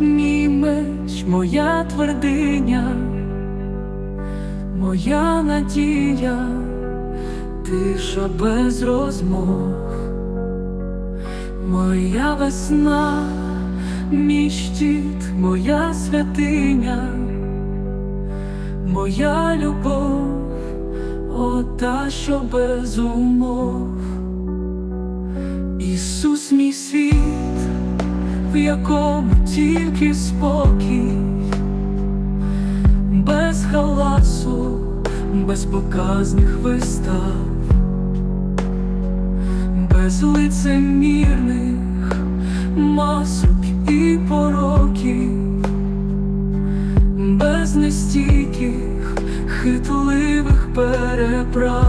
мій меч, моя твердиня, моя надія, тиша без розмов, моя весна, мій щит, моя святиня, моя любов, ота, що без умов. Ісус мій світ, в якому тільки спокій, без галасу, без показних вистав, без лицемірних масок і пороків, без нестійких, хитливих переправ.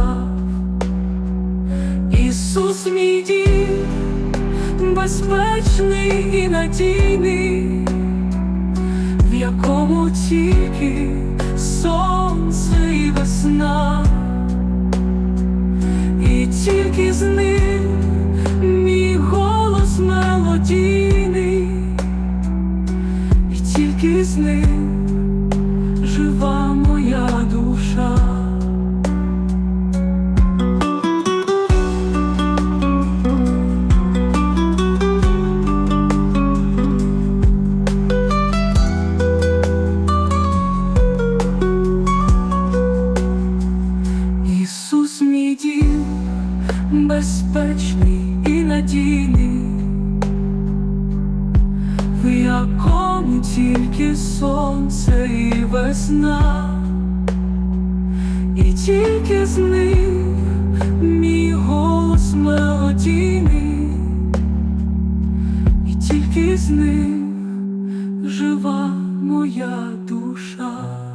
Безпечний і надійний, в якому тільки сонце і весна, і тільки з ним мій голос мелодійний, і тільки з ним безпечний і надійний, в якому тільки сонце і весна, і тільки з ним мій голос мелодійний, і тільки з ним жива моя душа.